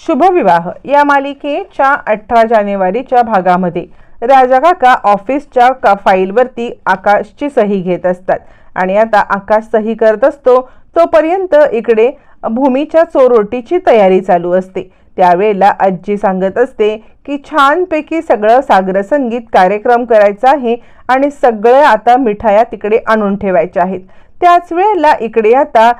शुभविवाह. या मालिकेच्या अठरा जानेवारीच्या भागामध्ये राजा काका ऑफिसच्या का फाईलवरती आकाशची सही घेत असतात. आणि आता आकाश सही करत असतो तोपर्यंत इकडे भूमीच्या चोरोटीची तयारी चालू असते. त्यावेळेला आजी सांगत असते की छानपैकी सगळं सागर संगीत कार्यक्रम करायचा आहे आणि सगळं आता मिठाया तिकडे आणून ठेवायच्या आहेत. त्याच वेळेला इकडे आता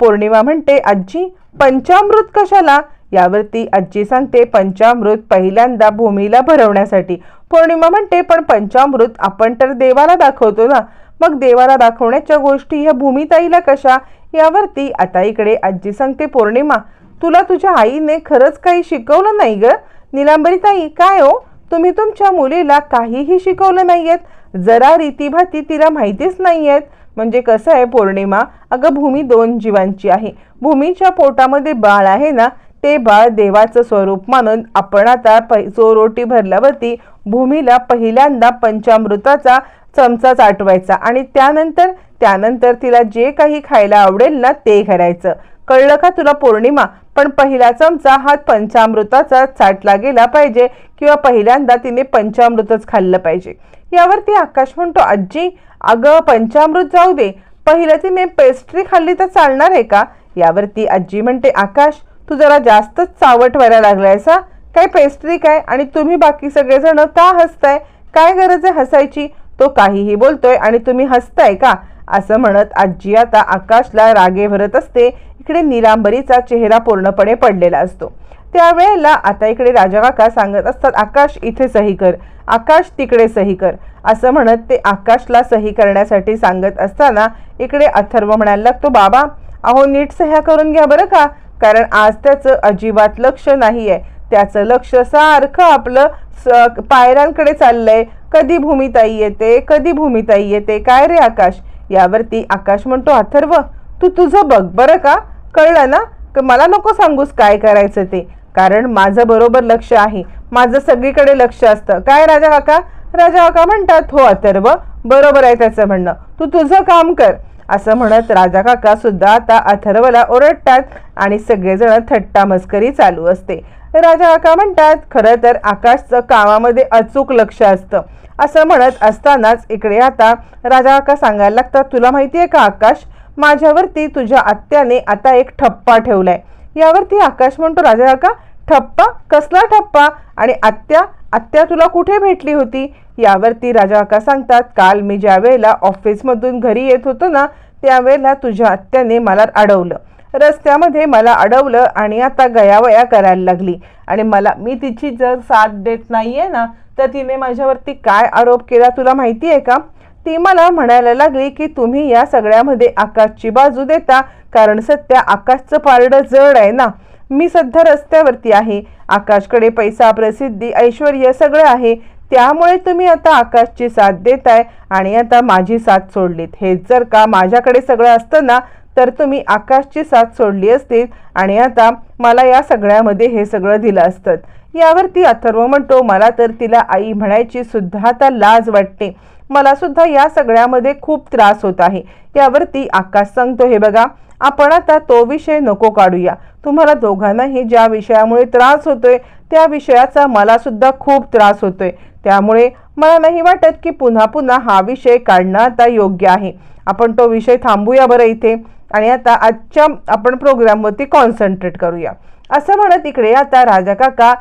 पौर्णिमा म्हणते आजी पंचामृत कशाला? यावरती आजी सांगते पंचामृत पहिल्यांदा भूमीला भरवण्यासाठी. पौर्णिमा म्हणते पण पंचामृत आपण तर देवाला दाखवतो ना. मग देवाला दाखवण्याच्या गोष्टी ह्या भूमिताईला कशा? यावरती आता इकडे आजी सांगते पौर्णिमा तुला तुझ्या आईने खरंच काही शिकवलं नाही ग? निलांबरीताई काय हो? तुम्ही तुमच्या मुलीला काहीही शिकवलं नाहीयेत? जरा रीतीभाती तिला माहितीच नाहीयेत? म्हणजे कसं आहे पौर्णिमा अगं भूमी दोन जीवांची आहे. भूमीच्या पोटामध्ये बाळ आहे ना ते बाळ देवाचं स्वरूप मानून आपण आता पै चोरोटी भरल्यावरती भूमीला पहिल्यांदा पंचामृताचा चमचा चाटवायचा आणि त्यानंतर त्यानंतर तिला जे काही खायला आवडेल ना ते करायचं. कळलं का तुला पौर्णिमा? पण पहिला चमचा हा पंचामृताचा चाटला गेला पाहिजे किंवा पहिल्यांदा तिने पंचामृतच खाल्लं पाहिजे. यावरती आकाश म्हणतो आजी अगं पंचामृत जाऊ दे. पहिलं तिने पेस्ट्री खाल्ली तर चालणार आहे का? यावरती आजी म्हणते आकाश तू जरा जास्तच चावट व्हायला लागलायस. हा काय पेस्ट्री काय? आणि तुम्ही बाकी सगळेजण का हसताय? काय गरज आहे हसायची? तो काहीही बोलतोय आणि तुम्ही हसताय का? असं म्हणत आजी आता आकाशला रागे भरत असते. इकडे निलांबरीचा चेहरा पूर्णपणे पडलेला असतो. त्यावेळेला आता इकडे राजा काका सांगत असतात आकाश इथे सही कर. आकाश तिकडे सही कर. असं म्हणत ते आकाशला सही करण्यासाठी सांगत असताना इकडे अथर्व म्हणायला लागतो बाबा अहो नीट सह्या करून घ्या बरं का. कारण आज त्याचं अजिबात लक्ष नाही आहे त्याचं लक्ष सारखं आपलं स- पायऱ्यांकडे चाललंय. कधी भूमिताई येते कधी भूमिताई येते? काय रे आकाश? यावरती आकाश म्हणतो अथर्व तू तुझं बघ. बरं का? कळलं ना? क- मला नको सांगूस काय करायचं ते. कारण माझं बरोबर लक्ष आहे. माझं सगळीकडे लक्ष असतं. काय राजा काका राजा काका म्हणतात हो अथर्व बरोबर आहे त्याचं म्हणणं. तू तुझं काम कर. असं म्हणत राजा काका सुद्धा आता अथर्वला ओरडतात आणि सगळेजण थट्टा मस्करी चालू असते. राजा काका म्हणतात खरं तर आकाशचं कामामध्ये अचूक लक्ष असतं. असं म्हणत असतानाच इकडे आता राजा काका सांगायला लागतात तुला माहिती आहे का आकाश? माझ्यावरती तुझ्या आत्याने आता एक ठप्पा ठेवलाय. यावरती आकाश म्हणतो राजा काका ठप्पा? कसला ठप्पा? आणि आत्या? आत्या तुला कुठे भेटली होती? यावरती राजा काका सांगतात काल मी ज्या वेळेला ऑफिसमधून घरी येत होतो ना त्यावेळेला तुझ्या आत्याने मला अडवलं. रस्त्यामध्ये मला अडवलं आणि आता गयावया करायला लागली. आणि मला मी तिची जर साथ देत नाही आहे ना तर तिने माझ्यावरती काय आरोप केला तुला माहिती आहे का? ती मला म्हणायला लागली की तुम्ही या सगळ्यामध्ये आकाशची बाजू देता कारण सध्या आकाशचं पारडं जड आहे ना. मी सध्या रस्त्यावरती आहे. आकाशकडे पैसा प्रसिद्धी ऐश्वर सगळं आहे. त्यामुळे तुम्ही आता आकाशची साथ देताय आणि आता माझी साथ सोडलीत. हे जर का माझ्याकडे सगळं असतं ना तर तुम्ही आकाशची साथ सोडली असती आणि आता मला या सगळ्यामध्ये हे सगळं दिलं असतं. यावरती अथर्व म्हणतो मला तर तिला आई म्हणायची सुद्धा आता लाज वाटते. मला सुद्धा या सगळ्यामध्ये खूप त्रास होत आहे. यावरती आकाश सांगतो हे बघा आपण आता तो विषय नको काढूया. तुम्हाला दोघांनाही ज्या विषयामुळे त्रास होतोय त्या विषयाचा मला सुद्धा खूप त्रास होतोय. त्यामुळे मला नाही वाटत की पुन्हा पुन्हा हा विषय काढणं आता योग्य आहे. आपण तो विषय थांबूया बरं इथे आणि आता आजच्या आपण प्रोग्रामवरती कॉन्सन्ट्रेट करूया. असं म्हणत इकडे आता राजा काका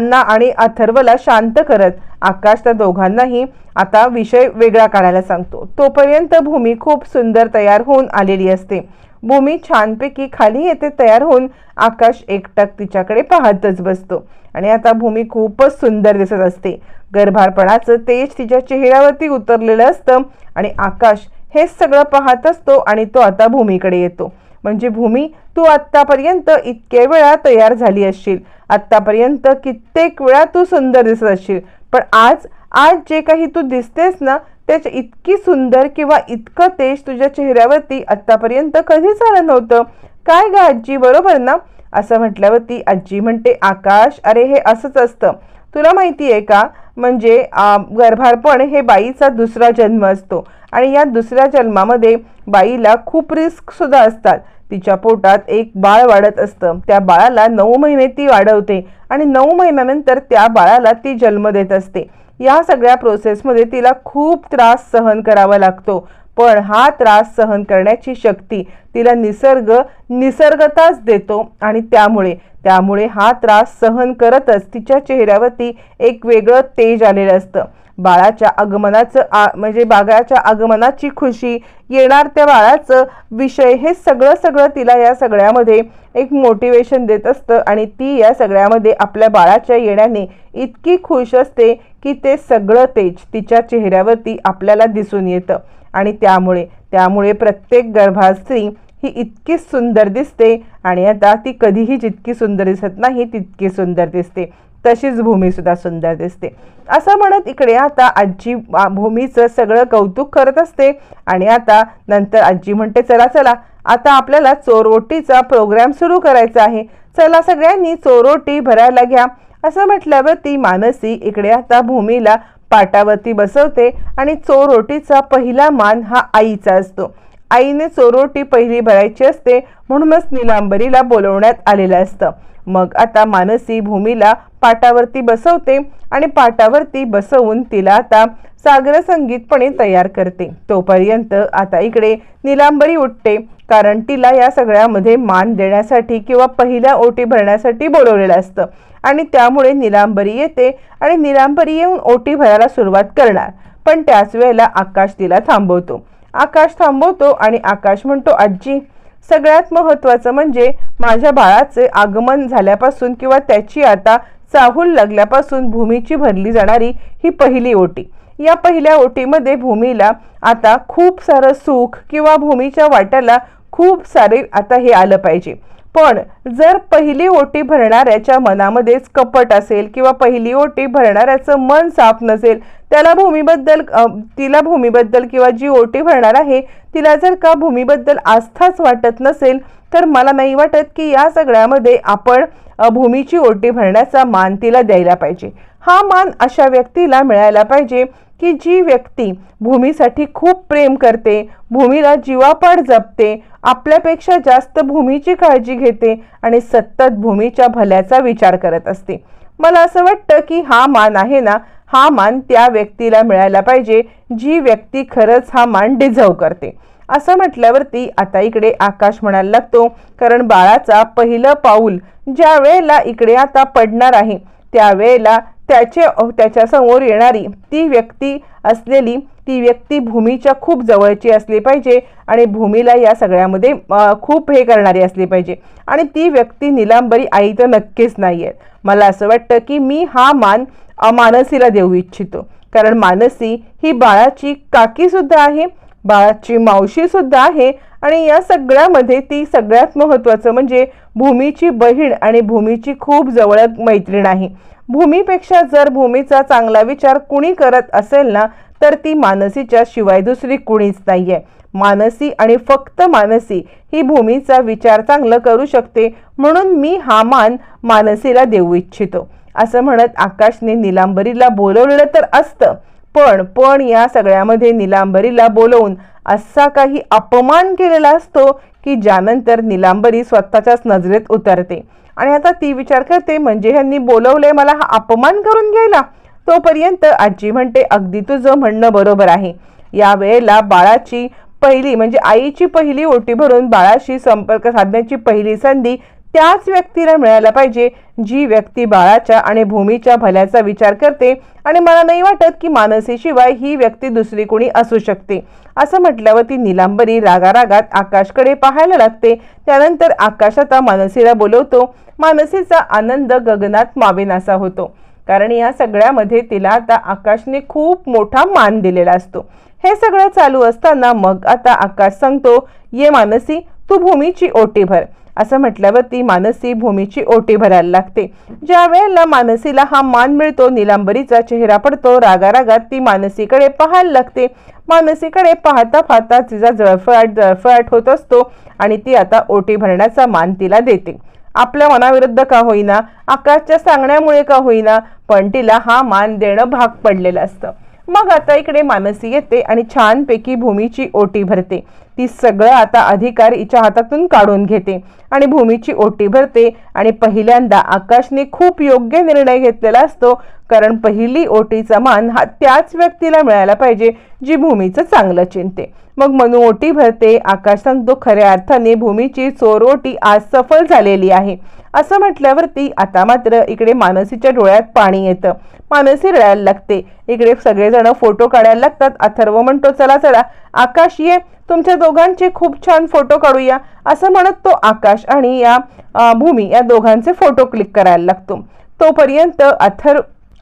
ना आणि अथर्वला शांत करत आकाश त्या दोघांनाही आता विषय वेगळा काढायला सांगतो. तोपर्यंत भूमी खूप सुंदर तयार होऊन आलेली असते. भूमी छानपैकी खाली येते तयार होऊन आकाश एकटक तिच्याकडे पाहतच बसतो. आणि आता भूमी खूपच सुंदर दिसत असते. गर्भारपणाचं तेज तिच्या चेहऱ्यावरती उतरलेलं असतं आणि आकाश हेच सगळं पाहत असतो आणि तो आता भूमीकडे येतो. म्हणजे भूमी तू आत्तापर्यंत इतके वेळा तयार झाली असशील. आत्तापर्यंत कित्येक वेळा तू सुंदर दिसत असशील. पण आज आज जे काही तू दिसतेस ना त्याच्या इतकी सुंदर किंवा इतकं तेज तुझ्या चेहऱ्यावरती आत्तापर्यंत कधीच आलं नव्हतं. काय ग आजी बरोबर ना? असं म्हटल्यावरती आजी म्हणते आकाश अरे हे असंच असतं. तुला माहिती आहे का? म्हणजे गर्भारपण हे बाईचा दुसरा जन्म असतो आणि या दुसऱ्या जन्मामध्ये बाईला खूप रिस्कसुद्धा असतात. तिच्या पोटात एक बाळ वाढत असतं. त्या बाळाला नऊ महिने ती वाढवते आणि नऊ महिन्यानंतर त्या बाळाला ती जन्म देत असते. या सगळ्या प्रोसेसमध्ये तिला खूप त्रास सहन करावा लागतो. पण हा त्रास सहन करण्याची शक्ती तिला निसर्ग निसर्गताच देतो आणि त्यामुळे त्यामुळे हा त्रास सहन करतच तिच्या चेहऱ्यावरती एक वेगळं तेज आलेलं असतं. बाळाच्या आगमनाचं आ म्हणजे बाळाच्या आगमनाची खुशी येणार त्या बाळाचं विषय हे सगळं सगळं तिला या सगळ्यामध्ये एक मोटिवेशन देत असतं आणि ती या सगळ्यामध्ये आपल्या बाळाच्या येण्याने इतकी खुश असते की ते सगळं तेज तिच्या चेहऱ्यावरती आपल्याला दिसून येतं. आणि त्यामुळे त्यामुळे प्रत्येक गर्भात स्त्री ही इतकी सुंदर दिसते आणि आता ती कधीही जितकी सुंदर दिसत नाही तितकी सुंदर दिसते. तशीच भूमीसुद्धा सुंदर दिसते. असं म्हणत इकडे आता आजी भूमीचं सगळं कौतुक करत असते आणि आता नंतर आजी म्हणते चला चला आता आपल्याला चोरोटीचा प्रोग्राम सुरू करायचा आहे. चला सगळ्यांनी चोरोटी भरायला घ्या. असं म्हटल्यावर ती मानसी इकडे आता भूमीला पाटावरती बसवते आणि चोरोटीचा पहिला मान हा आईचा असतो. आईने चोरोटी पहिली भरायची असते म्हणूनच निलांबरीला बोलवण्यात आलेलं असतं. मग आता मानसी भूमीला पाटावरती बसवते आणि पाटावरती बसवून तिला आता सागर संगीतपणे तयार करते. तोपर्यंत आता इकडे निलांबरी उठते कारण तिला या सगळ्यामध्ये मान देण्यासाठी किंवा पहिल्या ओटी भरण्यासाठी बोलवलेलं असतं. आणि त्यामुळे निलांबरी येते आणि निलांबरी येऊन ओटी भरायला सुरुवात करणार. पण त्याच वेळेला आकाश तिला थांबवतो. आकाश थांबवतो आणि आकाश म्हणतो आजी सगळ्यात महत्त्वाचं म्हणजे माझ्या बाळाचे आगमन झाल्यापासून किंवा त्याची आता चाहूल लागल्यापासून भूमीची भरली जाणारी ही पहिली ओटी. या पहिल्या ओटीमध्ये भूमीला आता खूप सारं सुख किंवा भूमीच्या वाट्याला खूप सारे आता हे आलं पाहिजे. पण जर पहिली ओटी भरणाऱ्याच्या मनामध्येच कपट असेल किंवा पहिली ओटी भरणाऱ्याचं मन साफ नसेल त्याला भूमीबद्दल तिला भूमीबद्दल किंवा जी ओटी भरणार आहे तिला जर का भूमीबद्दल आस्थाच वाटत नसेल तर मला नाही वाटत की या सगळ्यामध्ये आपण भूमीची ओटी भरण्याचा मान तिला द्यायला पाहिजे. हा मान अशा व्यक्तीला मिळायला पाहिजे की जी व्यक्ती भूमीसाठी खूप प्रेम करते भूमीला जीवापाड जपते आपल्यापेक्षा जास्त भूमीची काळजी घेते आणि सतत भूमीच्या भल्याचा विचार करत असते. मला असं वाटतं की हा मान आहे ना हा मान त्या व्यक्तीला मिळायला पाहिजे जी व्यक्ती खरंच हा मान डिझर्व करते. असं म्हटल्यावरती आता इकडे आकाश म्हणायला लागतो कारण बाळाचा पहिलं पाऊल ज्या वेळेला इकडे आता पडणार आहे त्यावेळेला त्याचे त्याच्यासमोर येणारी ती व्यक्ती असलेली ती व्यक्ती भूमीच्या खूप जवळची असली पाहिजे आणि भूमीला या सगळ्यामध्ये खूप हे करणारी असली पाहिजे. आणि ती व्यक्ती निलांबरी आई तर नक्कीच नाही आहे मला असं वाटतं की मी हा मान मानसीला देऊ इच्छितो. कारण मानसी ही बाळाची काकीसुद्धा आहे बाळाची मावशीसुद्धा आहे आणि या सगळ्यामध्ये ती सगळ्यात महत्त्वाचं म्हणजे भूमीची बहीण आणि भूमीची खूप जवळ मैत्रीण आहे. भूमीपेक्षा जर भूमीचा चांगला विचार कुणी करत असेल ना तर ती मानसीच्या शिवाय दुसरी कुणीच नाहीये. मानसी आणि फक्त मानसी ही भूमीचा विचार चांगलं करू शकते म्हणून मी हा मान मानसीला देऊ इच्छितो. असं म्हणत आकाशने निलांबरीला बोलवलेलं तर असतं पण पण या सगळ्यामध्ये निलांबरीला बोलवून असा काही अपमान केलेला असतो की ज्यानंतर निलांबरी स्वतःच्याच नजरेत उतरते. आणि आता ती विचार करते म्हणजे ह्यांनी बोलवलंय मला हा अपमान करून घ्यायला? तोपर्यंत आजी म्हणते अगदी तुझं म्हणणं बरोबर आहे. या वेळेला बाळाची पहिली म्हणजे आईची पहिली ओटी भरून बाळाशी संपर्क साधण्याची पहिली संधी त्याच व्यक्तीला मिळायला पाहिजे जी व्यक्ती बाळाच्या आणि भूमीच्या भल्याचा विचार करते आणि मला नाही वाटत की मानसीशिवाय ही व्यक्ती दुसरी कोणी असू शकते. असं म्हटल्यावर ती निलांबरी रागारागात आकाशकडे पाहायला लागते. त्यानंतर आकाश आता मानसीला बोलवतो मानसीचा आनंद गगनात मावेनासा होतो. कारण या सगळ्यामध्ये तिला आता आकाशने खूप मोठा मान दिलेला असतो. हे सगळं चालू असताना मग आता आकाश सांगतो ये मानसी तू भूमीची ओटी भर असं म्हटल्यावर ती मानसी भूमीची ओटी भरायला लागते. ज्या वेळेला मानसीला हा मान मिळतो निलांबरीचा चेहरा पडतो रागारागात ती मानसीकडे पाहायला लागते. मानसीकडे पाहता पाहता तिचा जळफळाट जळफळाट होत असतो आणि ती आता ओटी भरण्याचा मान तिला देते. आपल्या मनाविरुद्ध का होईना आकाशच्या सांगण्यामुळे का होईना पण तिला हा मान देणं भाग पडलेलं असतं. मग आता इकडे मानसी येते आणि छानपैकी भूमीची ओटी भरते. ती सगळं आता अधिकार हिच्या हातातून काढून घेते आणि भूमीची ओटी भरते आणि पहिल्यांदा आकाशने खूप योग्य निर्णय घेतलेला असतो कारण पहिली ओटीचा मान हा त्याच व्यक्तीला मिळायला पाहिजे जी भूमीचं चांगलं चिंते. मग मनू ओटी भरते आकाश सांगतो खऱ्या अर्थाने भूमीची चोरोटी आज सफल झालेली आहे. असं म्हटल्यावरती आता मात्र इकडे मानसीच्या डोळ्यात पाणी येतं. मानसी रडायला लागते. इकडे सगळेजण फोटो काढायला लागतात. अथर्व म्हणतो चला चला आकाश ये. तुमच्या दोघांचे खूप छान फोटो काढूया. असं म्हणत तो आकाश आणि या भूमी या दोघांचे फोटो क्लिक करायला लागतो. तोपर्यंत अथर्व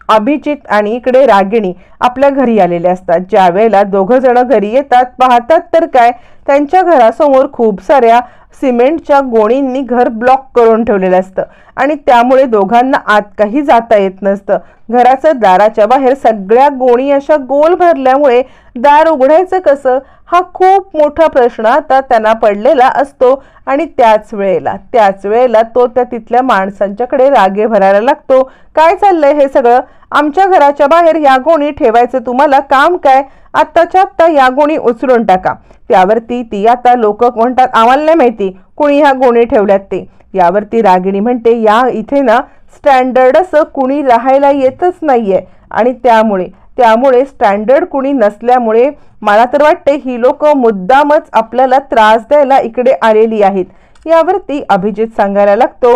अभिजित आणि इकडे रागिणी आपल्या घरी आलेले असतात. ज्या वेळेला दोघं जण घरी येतात पाहतात तर काय त्यांच्या घरासमोर खूप साऱ्या सिमेंटच्या गोणींनी घर ब्लॉक करून ठेवलेलं असतं. आणि त्यामुळे दोघांना आत काही जाता येत नसतं. घराचं दाराच्या बाहेर सगळ्या गोणी अशा गोल भरल्यामुळे दार उघडायचं कसं? हा खूप मोठा प्रश्न आता त्यांना पडलेला असतो आणि त्याच वेळेला त्याच वेळेला तो त्या तिथल्या माणसांच्याकडे रागे भरायला लागतो. काय चाललंय हे सगळं? आमच्या घराच्या बाहेर या गोणी ठेवायचं तुम्हाला काम काय? आत्ताच्या आत्ता या गोणी उचलून टाका. त्यावरती ती आता लोक म्हणतात आम्हाला नाही माहिती कोणी ह्या गोणी ठेवल्यात ते. यावरती रागिणी म्हणते या इथे ना स्टँडर्ड असं कुणी राहायला येतच नाही आहे आणि त्यामुळे त्यामुळे स्टँडर्ड कुणी नसल्यामुळे मला तर वाटते ही लोक मुद्दामच आपल्याला त्रास द्यायला इकडे आलेली आहेत. यावरती अभिजित सांगायला लागतो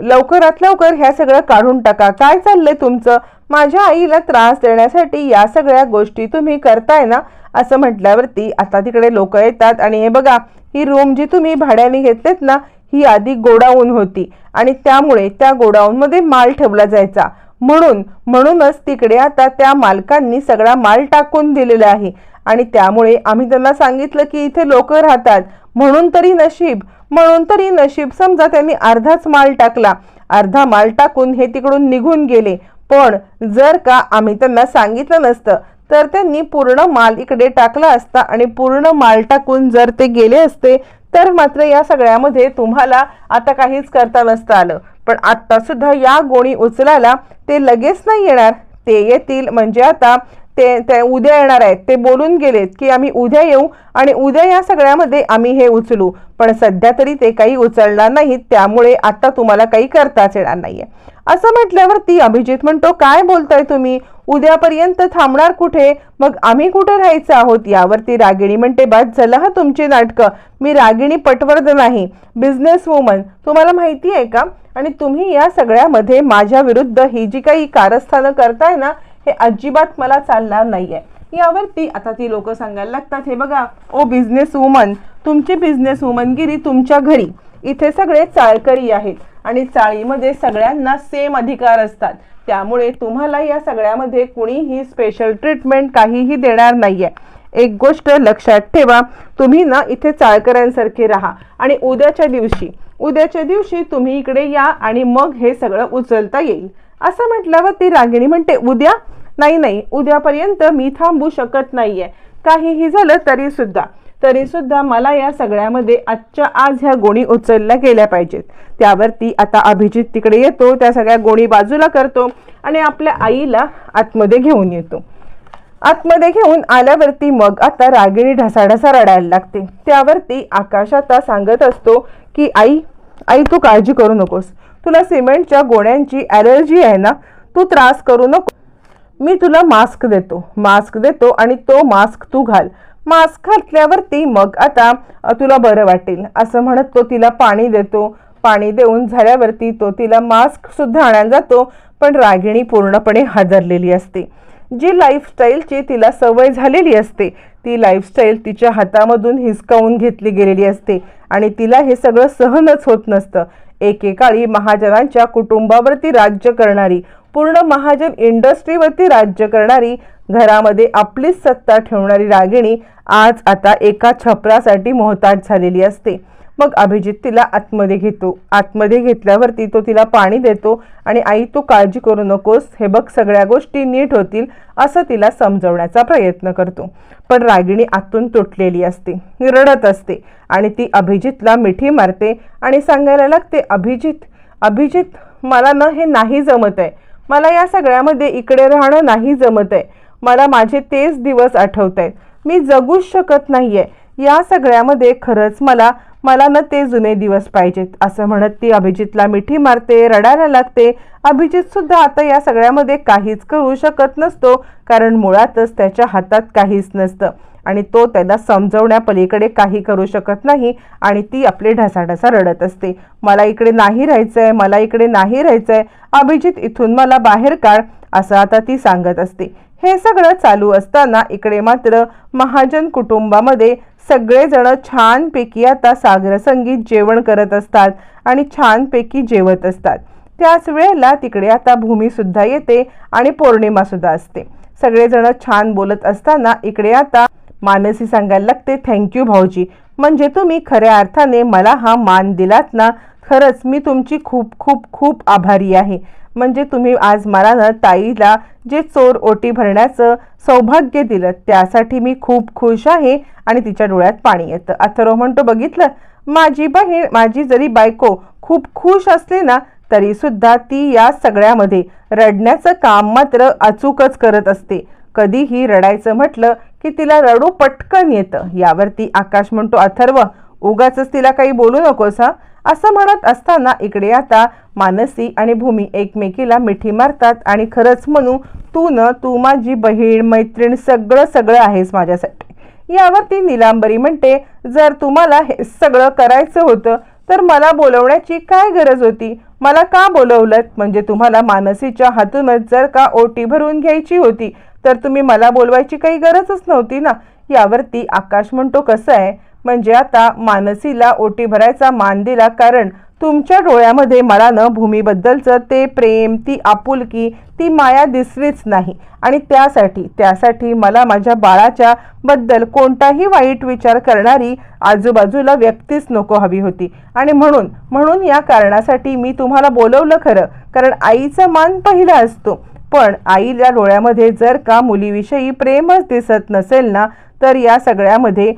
लवकरात लवकर ह्या सगळं काढून टाका. काय चाललंय तुमचं? माझ्या आईला त्रास देण्यासाठी या सगळ्या गोष्टी तुम्ही करताय ना? असं म्हटल्यावरती आता तिकडे लोक येतात. आणि हे बघा ही रूम जी तुम्ही भाड्याने घेतलेत ना ही आधी गोडाऊन होती आणि त्यामुळे त्या गोडाऊनमध्ये माल ठेवला जायचा. म्हणून म्हणूनच तिकडे आता त्या मालकांनी सगळा माल टाकून दिलेला आहे आणि त्यामुळे आम्ही त्यांना सांगितलं की इथे लोक राहतात. म्हणून तरी नशीब म्हणून तरी नशीब. समजा त्यांनी अर्धाच माल टाकला. अर्धा माल टाकून हे तिकडून निघून गेले. पण जर का आम्ही त्यांना सांगितलं नसतं तर त्यांनी पूर्ण माल इकडे टाकला असता आणि पूर्ण माल टाकून जर ते गेले असते तर मात्र या सगळ्यामध्ये तुम्हाला आता काहीच करता नसतं आलं. पण आता सुद्धा या गोणी उचलायला ते लगेच नाही येणार. ते येतील म्हणजे आता ते ते उद्या येणार आहेत. ते बोलून गेलेत की आम्ही उद्या येऊ आणि उद्या या सगळ्यामध्ये आम्ही हे उचलू. पण सध्या तरी ते काही उचलणार नाहीत. त्यामुळे आता तुम्हाला काही करताच येणार नाहीये. असं म्हटल्यावर ती अभिजित म्हणतो काय बोलताय तुम्ही? उद्यापर्यंत थांबणार कुठे? मग आम्ही कुठे राहायचं आहोत? यावरती रागिणी म्हणते बाद झालं हा तुमची नाटकं. मी रागिणी पटवर्ध नाही बिझनेस वुमन. तुम्हाला माहिती आहे का? आणि तुम्ही या सगळ्यामध्ये माझ्या विरुद्ध ही जी काही कारस्थानं करताय ना हे अजिबात मला चालणार नाहीये. यावरती आता ती लोक सांगायला लागतात हे बघा ओ बिझनेस वुमन तुमची बिझनेस वुमनगिरी तुमच्या घरी. इथे सगळे चाळकरी आहेत आणि चाळीमध्ये सगळ्यांना सेम अधिकार असतात. त्यामुळे तुम्हाला या सगळ्यामध्ये कुणीही स्पेशल ट्रीटमेंट काहीही देणार नाहीये. एक गोष्ट लक्षात ठेवा तुम्ही ना इथे चाळकऱ्यांसारखे राहा. आणि उद्याच्या दिवशी उद्याच्या दिवशी तुम्ही इकडे या आणि मग हे सगळं उचलता येईल. असं म्हटल्यावर ती रागिणी म्हणते उद्या? नाही नाही. उद्यापर्यंत मी थांबू शकत नाही आहे काहीही झालं तरी सुद्धा. तरी सुद्धा मला या सगळ्यामध्ये आजच्या आज ह्या गोणी उचलल्या गेल्या पाहिजेत. त्यावरती आता अभिजित तिकडे येतो त्या सगळ्या गोणी बाजूला करतो आणि आपल्या आईला आतमध्ये घेऊन येतो. आतमध्ये घेऊन आल्यावरती मग आता रागिणी ढसाढसा रडायला लागते. त्यावरती आकाश आता सांगत असतो की आई आई तू काळजी करू नकोस. तुला सिमेंटच्या गोण्यांची ॲलर्जी आहे ना तू त्रास करू नको. मी तुला मास्क देतो मास्क देतो आणि तो मास्क तू घाल. मास्क घातल्यावरती मग आता तुला बरं वाटेल असं म्हणत तो तिला पाणी देतो. पाणी देऊन झाल्यावरती तो तिला मास्क सुद्धा आणायला जातो पण रागिणी पूर्णपणे हादरलेली असते. जी लाईफस्टाईलची तिला सवय झालेली असते ती लाईफस्टाईल तिच्या हातामधून हिसकावून घेतली गेलेली असते आणि तिला हे सगळं सहनच होत नसतं. एकेकाळी महाजनांच्या कुटुंबावरती राज्य करणारी पूर्ण महाजन इंडस्ट्रीवरती राज्य करणारी घरामध्ये आपलीच सत्ता ठेवणारी रागिणी आज आता एका छपरासाठी मोहताज झालेली असते. मग अभिजित तिला आतमध्ये घेतो. आतमध्ये घेतल्यावरती तो तिला पाणी देतो आणि आई तू काळजी करू नकोस. हे बघ सगळ्या गोष्टी नीट होतील असं तिला समजवण्याचा प्रयत्न करतो. पण रागिणी आतून तुटलेली असते रडत असते आणि ती अभिजितला मिठी मारते आणि सांगायला लागते अभिजित अभिजित मला ना हे नाही जमत आहे. मला या सगळ्यामध्ये इकडे राहणं नाही जमत आहे. मला माझे तेच दिवस आठवत आहेत. मी जगूच शकत नाही आहे या सगळ्यामध्ये खरंच मला मला ना ते जुने दिवस पाहिजेत असं म्हणत ती अभिजितला मिठी मारते रडायला लागते. अभिजित सुद्धा आता या सगळ्यामध्ये काहीच करू शकत नसतो कारण मुळातच त्याच्या हातात काहीच नसतं. आणि तो त्याला समजवण्यापलीकडे काही करू शकत नाही आणि ती आपले ढसाढसा रडत असते. मला इकडे नाही राहायचं आहे मला इकडे नाही राहायचं आहे अभिजित इथून मला बाहेर काढ असं आता ती सांगत असते. हे सगळं चालू असताना इकडे मात्र महाजन कुटुंबामध्ये सगळेजण छानपैकी आता सागर संगीत जेवण करत असतात आणि छानपैकी जेवत असतात. त्याच वेळेला तिकडे आता भूमीसुद्धा येते आणि पौर्णिमासुद्धा असते. सगळेजण छान बोलत असताना इकडे आता मानसी सांगायला लागते थँक्यू भाऊजी. म्हणजे तुम्ही खऱ्या अर्थाने मला हा मान दिलात ना खरंच मी तुमची खूप खूप खूप आभारी आहे. म्हणजे तुम्ही आज मला ना ताईला जे चोर ओटी भरण्याचं सौभाग्य दिलं त्यासाठी मी खूप खुश आहे आणि तिच्या डोळ्यात पाणी येतं. अथर्व म्हणतो बघितलं माझी बहीण माझी जरी बायको खूप खुश असली ना तरीसुद्धा ती या सगळ्यामध्ये रडण्याचं काम मात्र अचूकच करत असते. कधीही रडायचं म्हटलं की तिला रडू पटकन येतं. यावरती आकाश म्हणतो अथर्व उगाच तिला काही बोलू नकोस हा? असं म्हणत असताना इकडे आता मानसी आणि भूमी एकमेकीला मिठी मारतात आणि खरंच म्हणू तू न तू माझी बहीण मैत्रीण सगळं सगळं आहेस माझ्यासाठी. यावरती निलांबरी म्हणते जर तुम्हाला हे सगळं करायचं होतं तर मला बोलवण्याची काय गरज होती? मला का बोलवलं म्हणजे तुम्हाला मानसीच्या हातूनच जर का ओटी भरून घ्यायची होती तर तुम्ही मला बोलवायची काही गरजच नव्हती ना? यावरती आकाश म्हणतो कसं आहे? म्हणजे आता मानसीला ओटी भरायचा मान दिला कारण तुमच्या डोळ्यामध्ये मला न भूमीबद्दलचं ते प्रेम ती आपुलकी ती माया दिसलीच नाही. आणि त्यासाठी त्यासाठी मला माझ्या बाळाच्या बद्दल कोणताही वाईट विचार करणारी आजूबाजूला व्यक्तीच नको हवी होती. आणि म्हणून म्हणून या कारणासाठी मी तुम्हाला बोलवलं खरं कारण आईचा मान पहिला असतो. पण आईला डोळ्यामध्ये जर का मुलीविषयी प्रेमच दिसत नसेल ना तर या सगळ्यामध्ये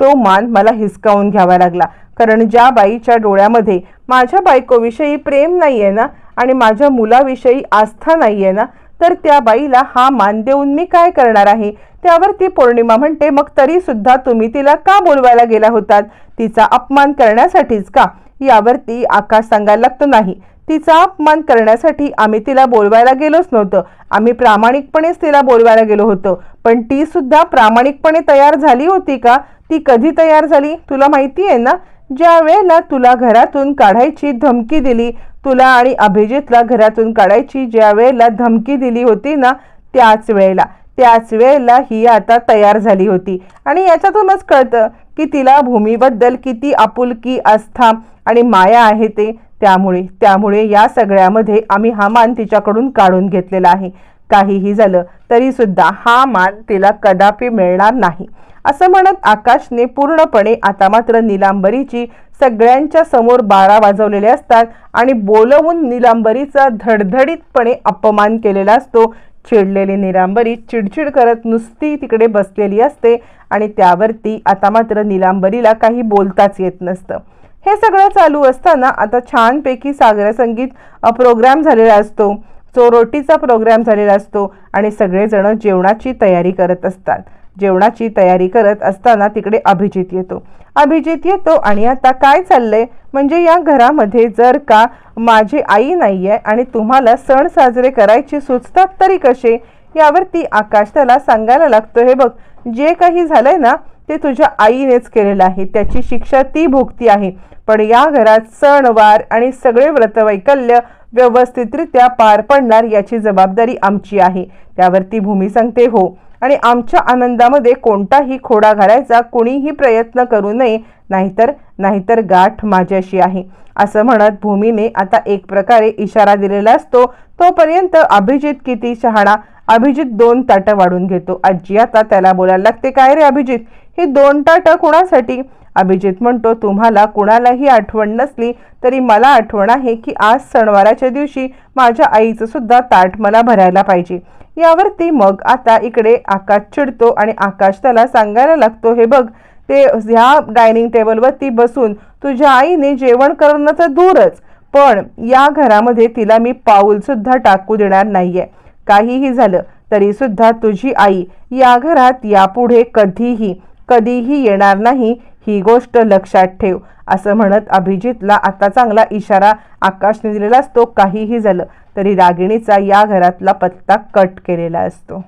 तो मान मला हिसकावून घ्यावा लागला. कारण ज्या बाईच्या डोळ्यामध्ये माझ्या बायकोविषयी प्रेम नाही आहे ना आणि माझ्या मुलाविषयी आस्था नाही आहे ना तर त्या बाईला हा मान देऊन मी काय करणार आहे? त्यावर ती पौर्णिमा म्हणते मग तरी सुद्धा तुम्ही तिला का बोलवायला गेला होतात? तिचा अपमान करण्यासाठीच का? यावरती आकाश सांगायला लागतो नाही. तिचा अपमान करण्यासाठी आम्ही तिला बोलवायला गेलोच नव्हतं. आम्ही प्रामाणिकपणेच तिला बोलवायला गेलो होतो. पण ती सुद्धा प्रामाणिकपणे तयार झाली होती का? ती कधी तयार झाली? तुला माहिती आहे ना? ज्या वेळेला तुला घरातून काढायची धमकी दिली तुला आणि अभिजितला घरातून काढायची ज्या वेळेला धमकी दिली होती ना त्याच वेळेला. त्याच वेळेला ही आता तयार झाली होती. आणि याच्यातूनच कळतं की तिला भूमीबद्दल किती आपुलकी आस्था आणि माया आहे ते. त्यामुळे त्यामुळे या सगळ्यामध्ये आम्ही हा मान तिच्याकडून काढून घेतलेला आहे. काहीही झालं तरी सुद्धा हा मान तिला कदापि मिळणार नाही. असं म्हणत आकाशने पूर्णपणे आता मात्र निलांबरीची सगळ्यांच्या समोर बारा वाजवलेले असतात आणि बोलवून निलांबरीचा धडधडीतपणे अपमान केलेला असतो. चिडलेली निलांबरी चिडचिड करत नुसती तिकडे बसलेली असते आणि त्यावरती आता मात्र निलांबरीला काही बोलताच येत नसतं. हे सगळं चालू असताना आता छानपैकी सागर संगीत प्रोग्राम झालेला असतो. चोरोटीचा प्रोग्राम झालेला असतो आणि सगळेजण जेवणाची तयारी करत असतात. जेवणाची तयारी करत असताना तिकडे अभिजित येतो. अभिजित येतो आणि आता काय चाललंय? म्हणजे या घरामध्ये जर का माझी आई नाही आहे आणि तुम्हाला सण साजरे करायचे सुचतात तरी कसे? यावरती आकाश त्याला सांगायला लागतो हे बघ जे काही झालंय ना ते तुझ्या आईनेच केलेलं आहे. त्याची शिक्षा ती भोगती आहे. पण या घरात सणवार आणि सगळे व्रतवैकल्य व्यवस्थितरित्या पार पडणार याची जबाबदारी आमची आहे. त्यावरती भूमी सांगते हो. आणि आमच्या आनंदामध्ये कोणताही खोडा घालायचा कुणीही प्रयत्न करू नये. नाहीतर नाहीतर गाठ माझ्याशी आहे. असं म्हणत भूमीने आता एक प्रकारे इशारा दिलेला असतो. तोपर्यंत अभिजित किती शहाणा अभिजित दोन ताटं वाढून घेतो. आजी आता त्याला बोलायला लागते. काय रे अभिजित? ही दोन ताटं कुणासाठी? अभिजित म्हणतो तुम्हाला कुणालाही आठवण नसली तरी मला आठवण आहे की आज सणवाराच्या दिवशी माझ्या आईचं सुद्धा ताट मला भरायला पाहिजे. यावरती मग आता इकडे आकाश चिडतो आणि आकाश त्याला सांगायला लागतो हे बघ ते ह्या डायनिंग टेबलवरती बसून तुझ्या आईने जेवण करणं तर दूरच पण या घरामध्ये तिला मी पाऊलसुद्धा टाकू देणार नाहीये. काहीही झालं तरीसुद्धा तुझी आई या घरात यापुढे कधीही कधीही येणार नाही ही गोष्ट लक्षात ठेव. असं म्हणत अभिजितला आता चांगला इशारा आकाशने दिलेला असतो. काहीही झालं तरी रागिणीचा या घरातला पत्ता कट केलेला असतो.